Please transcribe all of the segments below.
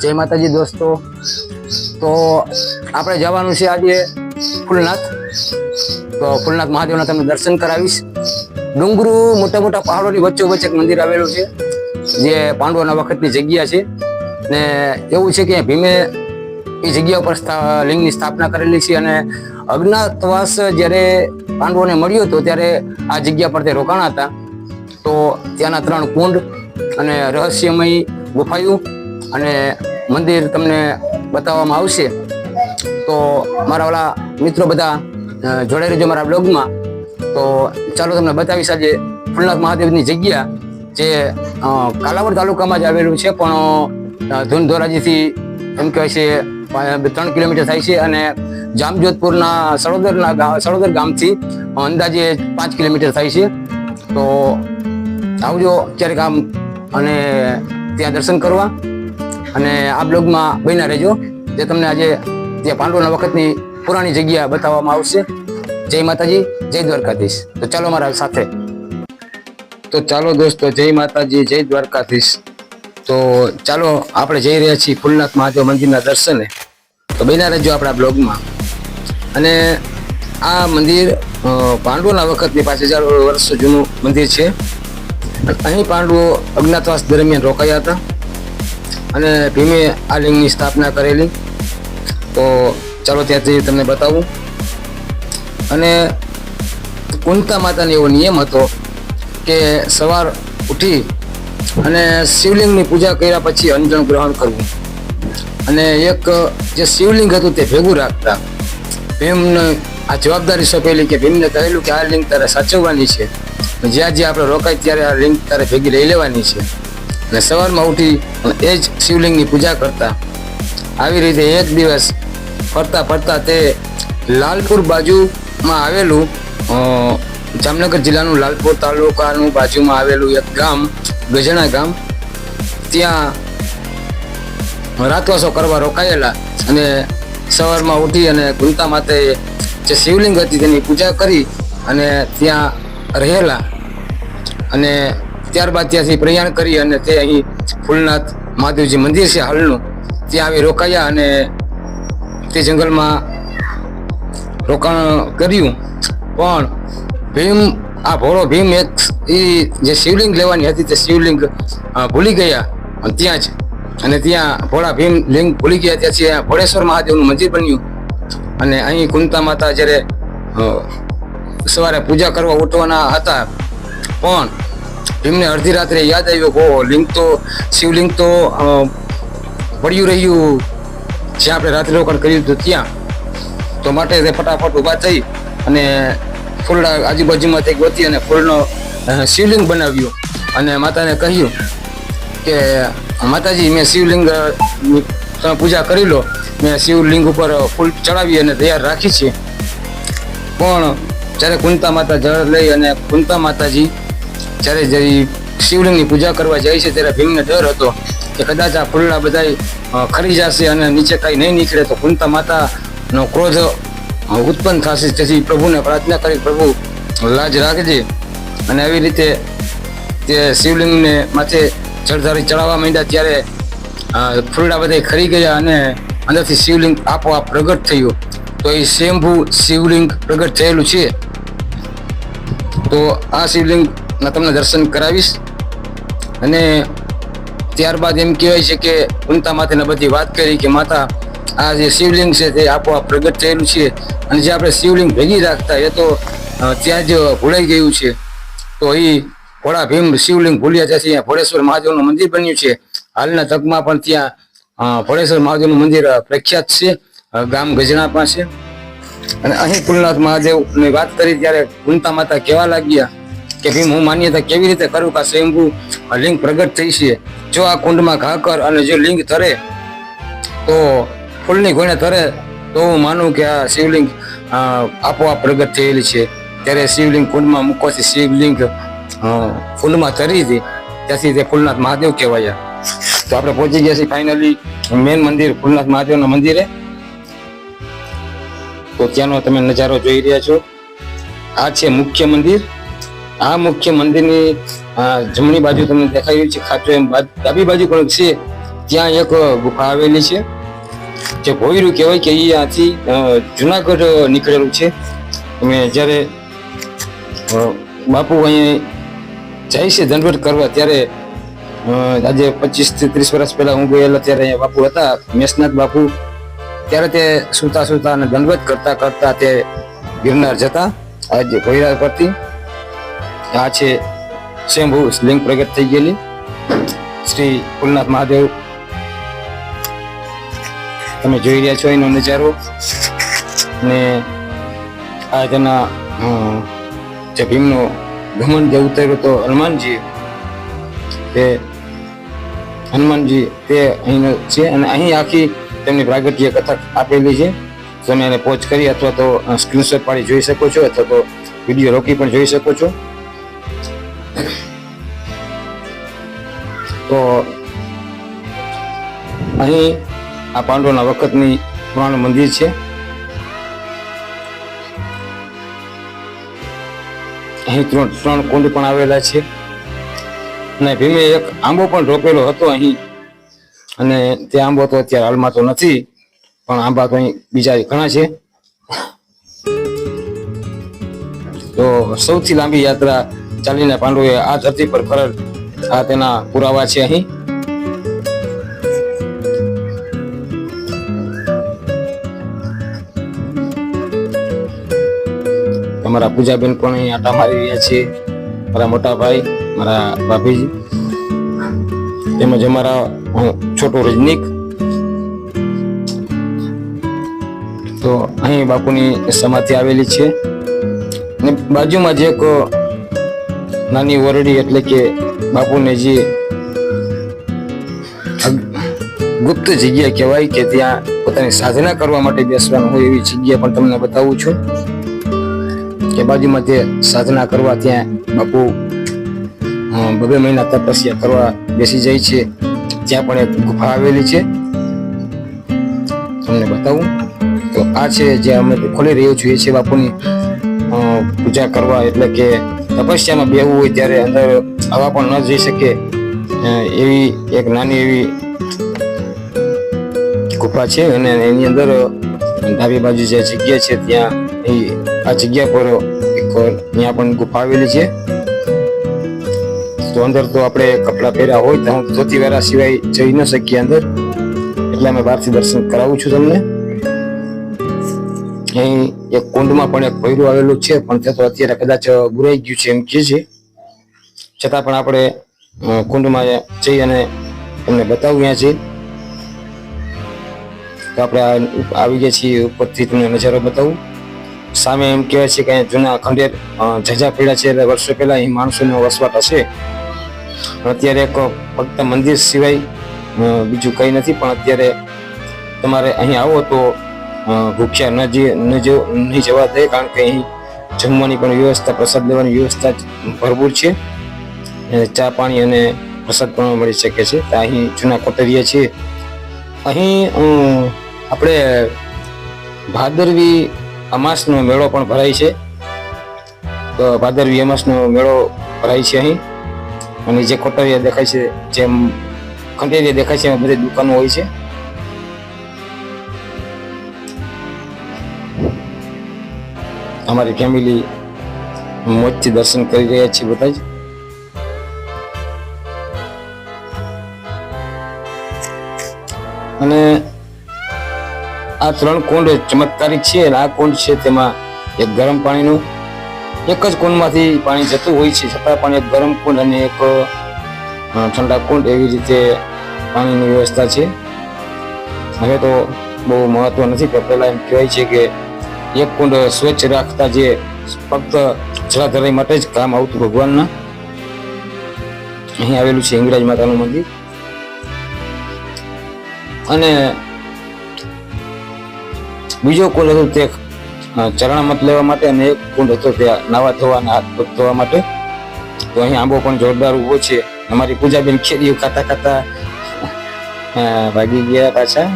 જય માતાજી દોસ્તો. તો આપણે જવાનું છે આજે ફૂલનાથ. તો ફૂલનાથ મહાદેવના તમને દર્શન કરાવીશ. ડુંગરુ મોટા મોટા પહાડોની વચ્ચો વચ્ચે મંદિર આવેલું છે, જે પાંડવોના વખતની જગ્યા છે. ને એવું છે કે ભીમે એ જગ્યા ઉપર લિંગની સ્થાપના કરેલી છે અને અજ્ઞાતવાસ જ્યારે પાંડવોને મળ્યો હતો ત્યારે આ જગ્યા પર તે રોકાણા હતા. તો ત્યાંના ત્રણ કુંડ અને રહસ્યમય ગુફાયું અને મંદિર તમને બતાવવામાં આવશે. તો મારા ઓલા મિત્રો બધા જોડાઈ રહેજો મારા બ્લોગમાં. તો ચાલો તમને બતાવીશ આજે ફૂલનાથ મહાદેવની જગ્યા, જે કાલાવડ તાલુકામાં જ આવેલું છે, પણ ધૂન ધોરાજીથી એમ કહેવાય છે ત્રણ કિલોમીટર થાય છે અને જામજોધપુરના સળોદરના સડોદર ગામથી અંદાજે પાંચ કિલોમીટર થાય છે. તો આવજો ક્યારેક આમ અને ત્યાં દર્શન કરવા. અને આ બ્લોગમાં બન્યા રહેજો. જે તમને આજે ત્યાં પાંડવોના વખતની પુરાણી જગ્યા બતાવવામાં આવશે. જય માતાજી, જય દ્વારકાધીશ. તો ચાલો મારા સાથે. તો ચાલો દોસ્તો, જય માતાજી, જય દ્વારકાધીશ. તો ચાલો આપણે જઈ રહ્યા છીએ ફૂલનાથ મહાદેવ મંદિરના દર્શને. તો બન્યા રહેજો આપણા બ્લોગમાં. અને આ મંદિર પાંડવોના વખતની પાસે હજાર વર્ષ જૂનું મંદિર છે. અહીં પાંડવો અજ્ઞાતવાસ દરમિયાન રોકાયા હતા. અને ભીમે આ લિંગની સ્થાપના કરેલી. તો ચાલો ત્યાંથી તમને બતાવું. અને કુંતા માતાનો એવો નિયમ હતો કે સવાર ઉઠી અને શિવલિંગની પૂજા કર્યા પછી અંજણ ગ્રહણ કરવું. અને એક જે શિવલિંગ હતું તે ભેગું રાખતા. ભીમને આ જવાબદારી સોંપેલી કે ભીમને કહેલું કે આ લિંગ તારે સાચવવાની છે. જ્યાં જ્યાં આપણે રોકાય ત્યારે આ લિંક તારે ભેગી લઈ લેવાની છે. અને સવારમાં ઉઠી એ જ શિવલિંગની પૂજા કરતા. આવી રીતે એક દિવસ ફરતા ફરતા તે લાલપુર બાજુમાં આવેલું જામનગર જિલ્લાનું લાલપુર તાલુકાનું બાજુમાં આવેલું એક ગામ, ગજણા ગામ. ત્યાં રાતવાસો કરવા રોકાયેલા અને સવારમાં ઉઠી અને ગુંતા માતે જે શિવલિંગ હતી તેની પૂજા કરી અને ત્યાં રહેલા. અને ત્યારબાદ ત્યાંથી પ્રયાણ કરી અને તે અહીં ફૂલનાથ મહાદેવજી મંદિર છે હાલનું. ત્યાં આવી રોકાયા અને તે જંગલમાં રોકાણ કર્યું. પણ ભીમ, આ ભોળો ભીમ એક એ જે શિવલિંગ લેવાની હતી તે શિવલિંગ ભૂલી ગયા. અને ત્યાં જ, અને ત્યાં ભોળા ભીમ લિંગ ભૂલી ગયા. ત્યાંથી ભોળેશ્વર મહાદેવનું મંદિર બન્યું. અને અહીં કુંતા માતા જ્યારે સવારે પૂજા કરવા ઉઠવાના હતા. પણ ભીમને અડધી રાત્રે યાદ આવ્યો હો લિંક તો, શિવલિંગ તો પડ્યું રહ્યું. જ્યાં આપણે રાત્રે રોકાણ કર્યું હતું ત્યાં. તો માટે તે ફટાફટ ઊભા થઈ અને ફૂલના આજુબાજુમાંથી ગોતી અને ફૂલનો શિવલિંગ બનાવ્યું. અને માતાને કહ્યું કે, માતાજી, મેં શિવલિંગ તમે પૂજા કરી લો. મેં શિવલિંગ ઉપર ફૂલ ચડાવી અને તૈયાર રાખી છે. પણ જ્યારે કુંતા માતા જળ લઈ અને કુંતા માતાજી જ્યારે જ્યારે શિવલિંગની પૂજા કરવા જાય છે, ત્યારે ભીમને ડર હતો કે કદાચ આ ફૂલડા બધા ખરી જશે અને નીચે કાંઈ નહીં નીકળે તો કુંતા માતાનો ક્રોધ ઉત્પન્ન થશે. તેથી પ્રભુને પ્રાર્થના કરી પ્રભુ લાજ રાખજે અને આવી રીતે તે શિવલિંગને માથે જળધારી ચડાવવા માંડ્યા ત્યારે ફૂલડા બધા ખરી ગયા અને અંદરથી શિવલિંગ આપોઆપ પ્રગટ થયું. તો એ શેમ્ભુ શિવલિંગ પ્રગટ થયેલું છે. તો આ શિવલિંગના તમને દર્શન કરાવીશ. અને ત્યારબાદ એમ કહેવાય છે કે કુંતા માતાને બધી વાત કરી કે માતા, આ જે શિવલિંગ છે તે આપોઆપ પ્રગટ થયેલું છે અને જે આપણે શિવલિંગ ભેગી રાખતા એ તો ત્યાં જ ભૂલાઈ ગયું છે. તો એ ભોળા ભીમ શિવલિંગ ભૂલ્યા ત્યાંથી ભોળેશ્વર મહાદેવનું મંદિર બન્યું છે. હાલના તકમાં પણ ત્યાં ભોળેશ્વર મહાદેવનું મંદિર પ્રખ્યાત છે ગામ ગજણા પાસે અને અહીં કુલનાથ મહાદેવની વાત કરી ત્યારે કુંતા માતા કહેવા લાગ્યા કે ભીમ હું માન્યતા કેવી રીતે કરું કે આ સ્વયંભૂ લિંગ પ્રગટ થઈ છે. જો આ કુંડમાં ઘાકર અને જો લિંગ તરે તો ફૂલની ગોણે તરે તો હું માનું કે આ શિવલિંગ આપોઆપ પ્રગટ થયેલી છે. ત્યારે શિવલિંગ કુંડમાં મૂકવાથી શિવલિંગ ફૂલમાં તરી હતી. ત્યાંથી તે ફૂલનાથ મહાદેવ કહેવાયા. તો આપણે પહોંચી ગયા છીએ ફાઇનલી મેન મંદિર, ફૂલનાથ મહાદેવના મંદિરે. તો ત્યાંનો તમે નજારો જોઈ રહ્યા છો. આ છે મુખ્ય મંદિર. આ મુખ્ય મંદિરની જમણી બાજુ તમને દેખાઈ રહ્યું છે ખાચો એમ ડાબી બાજુ પણ છે, ત્યાં એક ગુફા આવેલી છે, જે ભોયરું કહેવાય કે એ આથી જુનાગઢ નીકળેલું છે. અમે જ્યારે બાપુ અહીં જાય છે દંડવત કરવા, ત્યારે આજે પચીસથી ત્રીસ વર્ષ પહેલા હું ગયેલા ત્યારે અહીંયા બાપુ હતા, મેસનાથ બાપુ. ત્યારે તે સુતા સુતા અને દંડવત કરતા કરતા તે ગિરનાર જતા, આજે ભોયરા પરથી આ છે સ્વયંભૂ લિંગ પ્રગટ થઈ ગયેલી. શ્રી કુલનાથ મહાદેવ, તમે જોઈ રહ્યા છો એનો નજારો. ને આ તેના જે ભીમનો ભમણ જે ઉતર્યો તો હનુમાનજી, તે હનુમાનજી તે અહીંનો છે અને અહીં આખી તેમની પ્રાગટ્ય કથા આપેલી છે. તમે એને પોચ કરી અથવા તો સ્ક્રીનશોટ પાડી જોઈ શકો છો અથવા તો વીડિયો રોકી પણ જોઈ શકો છો. અહીં આ પાંડવોના વખતની પુરાણ મંદિર છે. અહીં ત્રણ ત્રણ કુંડ પણ આવેલા છે. અને ભીમે એક આંબો પણ રોપેલો હતો અહીં. અને તે આંબો તો અત્યારે હાલમાં તો નથી, પણ આંબા તો અહીં બીજા ઘણા છે. તો સૌથી લાંબી યાત્રા ચાલીને પાંડવોએ આ ધરતી પર કરેલ આ તેના પુરાવા છે અહીં. તમારા પૂજાબેન પણ અહીં આટા મારી રહ્યા છે. મારા મોટા ભાઈ, મારા ભાભીજી. તેમજ અમારા છોટો રજનીક. તો અહીં બાપુની સમાધિ આવેલી છે. અને બાજુમાં જે એક નાની વરડી એટલે કે બાપુને જે ગુપ્ત જગ્યા કહેવાય કે ત્યાં પોતાની સાધના કરવા માટે બેસવાનું હોય એવી જગ્યા પણ તમને બતાવું છું. કે બાજુમાં તે સાધના કરવા ત્યાં બાપુ બબે મહિના તપસ્યા કરવા બેસી જાય છે ત્યાં પણ એક ગુફા આવેલી છે. તમને બતાવું. તો આ છે જે અમે ખોલી રહ્યો છું, એ છે બાપુની પૂજા કરવા. એટલે કે તપસ્યામાં બેહવું હોય ત્યારે અંદર હવા પણ ન જઈ શકે. એવી એક નાની એવી ગુફા છે અને એની અંદર ડાબી બાજુ જે જગ્યા છે, ત્યાં એ આ જગ્યા પર એક ત્યાં પણ ગુફા આવેલી છે. તો અંદર તો આપણે કપડાં પહેર્યા હોય તો હું ધોતી વેરા સિવાય જઈ ન શકીએ અંદર. એટલે અમે બહારથી દર્શન કરાવું છું તમને. અહીં એક કુંડમાં પણ એક ભૈરું આવેલું છે, પણ તે તો અત્યારે કદાચ બુરાઈ ગયું છે એમ કહે છે. છતાં પણ આપણે કુંડમાં જઈ અને તમને બતાવ્યા છે તો આપણે આવી ગયા છીએ ઉપરથી તમને નજારો બતાવું. સામે એમ કહેવાય છે કે જૂના ખંડેર જજા પડ્યા છે એટલે વર્ષો પહેલા અહીં માણસોનો વસવાટ હશે. અત્યારે એક ફક્ત મંદિર સિવાય બીજું કંઈ નથી, પણ અત્યારે તમારે અહીં આવો તો ભૂખ્યા ન નહીં જવા દે, કારણ કે અહીં જમવાની પણ વ્યવસ્થા, પ્રસાદ લેવાની વ્યવસ્થા ભરપૂર છે. ચા પાણી અને પ્રસાદ પણ મળી શકે છે. તો અહીં જૂના કોટરિયા છે. અહીં આપણે ભાદરવી અમાસનો મેળો પણ ભરાય છે. ભાદરવી અમાસનો મેળો ભરાય છે અહીં. અને જે કોટરિયા દેખાય છે, જેમ ખંડેરિયા દેખાય છે, એમાં બધી દુકાનો હોય છે. અમારી ફેમિલી મોજથી દર્શન કરી રહ્યા છીએ બધા જ. આ ત્રણ કુંડ ચમત્કારિક છે. આ કુંડ છે તેમાં એક ગરમ પાણીનું, એક જ કુંડમાંથી પાણી જતું હોય છે. છતાં પણ એક ગરમ કુંડ અને એક ઠંડા કુંડ એવી રીતે પાણીની વ્યવસ્થા છે. હવે તો બહુ મહત્વ નથી, પણ પહેલાં એમ કહેવાય છે કે એક કુંડ સ્વચ્છ રાખતા જે ફક્ત જળાધરાઈ માટે જ કામ આવતું ભગવાનના. અહીં આવેલું છે ઇંગરાજ માતાનું મંદિર. અને બીજો કુંડ હતો તે અ, ચરણામત લેવા માટે અને એક કુંડ હતો ત્યાં નાવા ધોવા અને હાથ પગ ધોવા માટે. તો અહીં આંબો પણ જોરદાર ઊભો છે. અમારી પૂજાબેન ખેડીઓ ખાતા ખાતા ભાગી ગયા પાછા.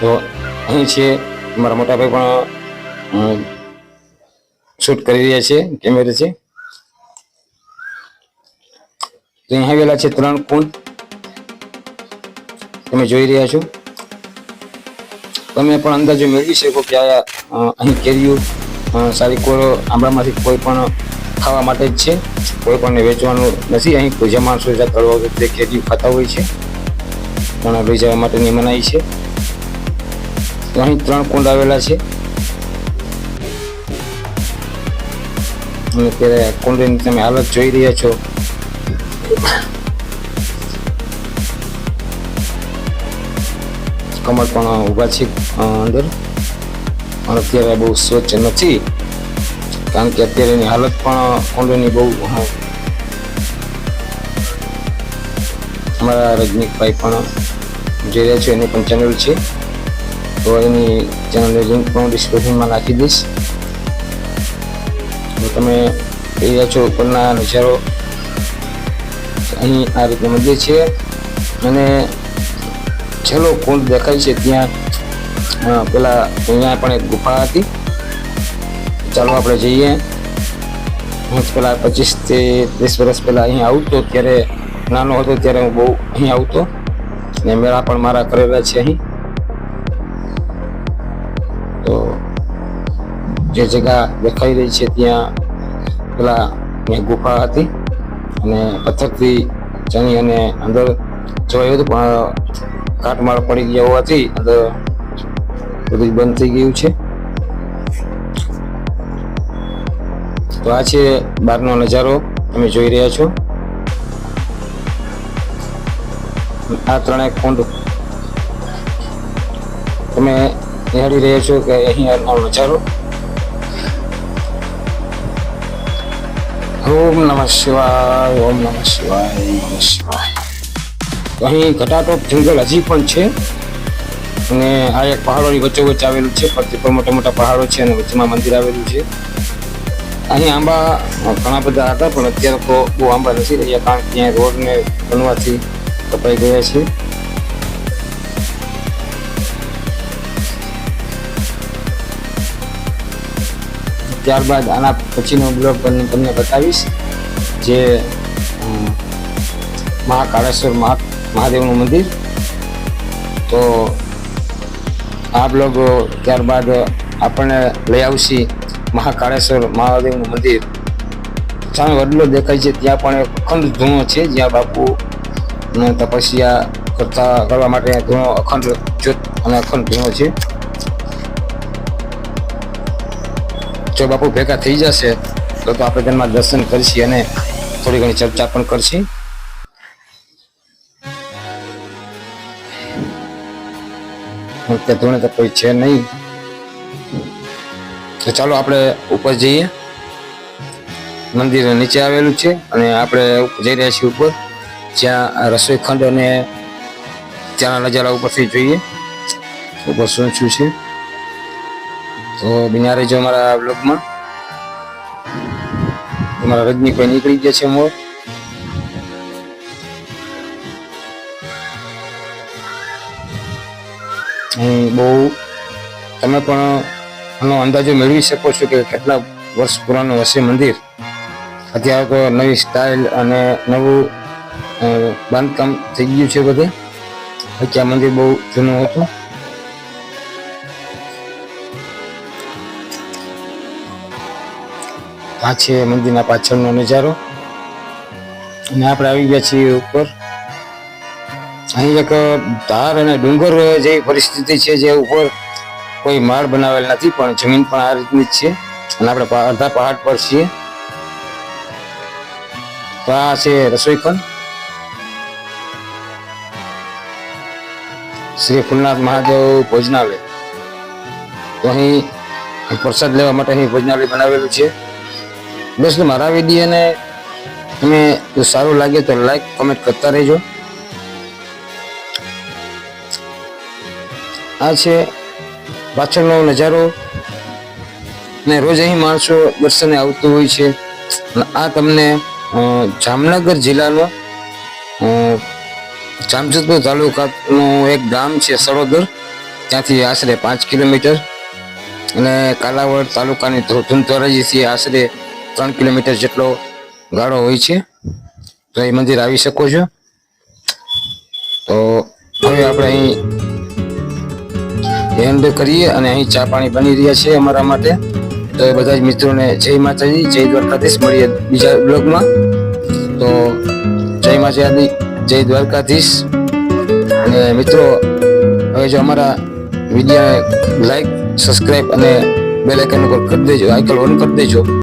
તો અહીં છે અમારા મોટા ભાઈ પણ શૂટ કરી રહ્યા છે કેમેરે છે. તો અહીં આવેલા છે ત્રણ કુંડ તમે જોઈ રહ્યા છો. તમે પણ અંદાજો મેળવી શકો કે આ અહીં કેરીઓ સારી કોરો આંબળામાંથી કોઈ પણ ખાવા માટે જ છે. કોઈ પણ વેચવાનું નથી. અહીં કોઈ માણસો જતા વખતે કેરીઓ ખાતા હોય છે. પણ લઈ માટેની મનાઈ છે. તો અહીં ત્રણ કુંડ આવેલા છે. અને અત્યારે કુંડની તમે હાલત જોઈ રહ્યા છો. કમળ પણ ઊભા છે અંદર. પણ અત્યારે બહુ સ્વચ્છ નથી. કારણ કે અત્યારે એની હાલત પણ કુંડની બહુ અમારા રજનીકભાઈ પણ જોઈ રહ્યા છો, એની પણ ચેનલ છે. તો એની ચેનલની લિંક પણ ડિસ્ક્રિપ્શનમાં નાખી દઈશ. તમે જોઈ રહ્યા છો, ઉપરના નજારો. અહીં આ રીતે મંદિર છે. અને છેલ્લો કુંડ દેખાય છે ત્યાં. પેલા અહીંયા પણ એક ગુફા હતી. ચાલો આપણે જઈએ. હું પેલા પચીસથી ત્રીસ વર્ષ પહેલા અહીં આવતો, ત્યારે નાનો હતો ત્યારે હું બહુ અહીં આવતો. ને મેળા પણ મારા કરેલા છે અહીં. તો જે જગ્યા દેખાઈ રહી છે ત્યાં પેલા ગુફા હતી. અને પથ્થરથી ચણી અને અંદર જોયું હતું, પણ કાટમાળ પડી ગયા હોવાથી બધું બંધ થઈ ગયું છે. તો આ છે બહારનો નજારો તમે જોઈ રહ્યા છો. આ ત્રણેય કુંડ. તમે નિહાળી રહ્યા છો કે અહીંયાનો નજારો? ઓમ નમઃ શિવાય, ઓમ નમઃ શિવાય નમઃ શિવાય. અહીં ઘટાટોપ જંગલ હજી પણ છે. અને આ એક પહાડોની વચ્ચે આવેલું છે. ફરતી પર મોટા મોટા પહાડો છે અને વચ્ચેમાં મંદિર આવેલું છે. અહીં આંબા ઘણા બધા હતા, પણ અત્યારે તો બહુ આંબા નથી રહ્યા, કારણ કે ત્યાં રોડને બનવાથી કપાઈ ગયા છે. ત્યારબાદ આના પછીનો બ્લોગ તમને તમને બતાવીશ, જે મહાકાળેશ્વર મહા મહાદેવનું મંદિર. તો આ લોકો ત્યારબાદ આપણને લઈ આવશે મહાકાળેશ્વર મહાદેવનું મંદિર. સામે વડલો દેખાય છે, ત્યાં પણ એક અખંડ ધૂણો છે, જ્યાં બાપુ તપસ્યા કરતા કરવા માટે ધૂણો અખંડ જ્યોત અને અખંડ ધૂણો છે. જો બાપુ ભેગા થઈ જશે તો આપણે તેમાં દર્શન કરશી અને થોડી ઘણી ચર્ચા પણ કરશી. ત્યાં ધૂણે તો કોઈ છે નહીં. તો ચાલો આપણે ઉપર જઈએ. મંદિર નીચે આવેલું છે અને આપણે જઈ રહ્યા છીએ ઉપર. જ્યાં રસોઈ ખંડ અને ત્યાંના નજારા ઉપરથી જોઈએ. ઉપર શું શું છે. તો બિના રહેજો અમારા બ્લોગમાં અમારા રજની કોઈ નીકળી ગયા છે મોર. બહુ તમે પણ આનો અંદાજો મેળવી શકો છો કે કેટલા વર્ષ પુરાનું હશે મંદિર. અત્યારે તો નવી સ્ટાઇલ અને નવું બાંધકામ થઈ ગયું છે બધે. બાકી મંદિર બહુ જૂનું હતું. આ છે મંદિરના પાછળનો નજારો. અને આપણે આવી ગયા છીએ ઉપર. અહીં એક ધાર અને ડુંગર જેવી પરિસ્થિતિ છે જે ઉપર કોઈ માળ બનાવેલ નથી, પણ જમીન પણ આ રીતની જ છે. અને આપણે અડધા પહાડ પર છીએ. તો આ છે રસોઈ ખંડ શ્રી ફૂલનાથ મહાદેવ ભોજનાલય. તો અહીં પ્રસાદ લેવા માટે અહીં ભોજનાલય બનાવેલું છે. દોસ્તો, મારા વિડીયોને તમે જો સારું લાગે તો લાઈક, કમેન્ટ કરતા રહેજો. આ છે પાછળનો નજારો. ને રોજ અહીં માણસો દર્શને આવતું હોય છે. આ તમને જામનગર જિલ્લાનો જામજોધપુર તાલુકાનું એક ગામ છે સરોદર. ત્યાંથી આશરે પાંચ કિલોમીટર. અને કાલાવડ તાલુકાની ધો- ધુંધરાજીથી આશરે ત્રણ કિલોમીટર જેટલો ગાળો હોય છે. તો એ મંદિર આવી શકો છો. તો હવે આપણે અહીં એન્ડ કરીએ અને અહીં ચા પાણી બની રહ્યા છે અમારા માટે. તો એ બધા જ મિત્રોને જય માતાજી, જય દ્વારકાધીશ. મળીએ બીજા બ્લોગમાં. તો જય માતાજી, જય દ્વારકાધીશ. અને મિત્રો, હવે જો અમારા વિડીયોને લાઈક સબસ્ક્રાઈબ અને બેલ આઇકન ઉપર કરી દેજો, આઇકન ઓન કરી દેજો.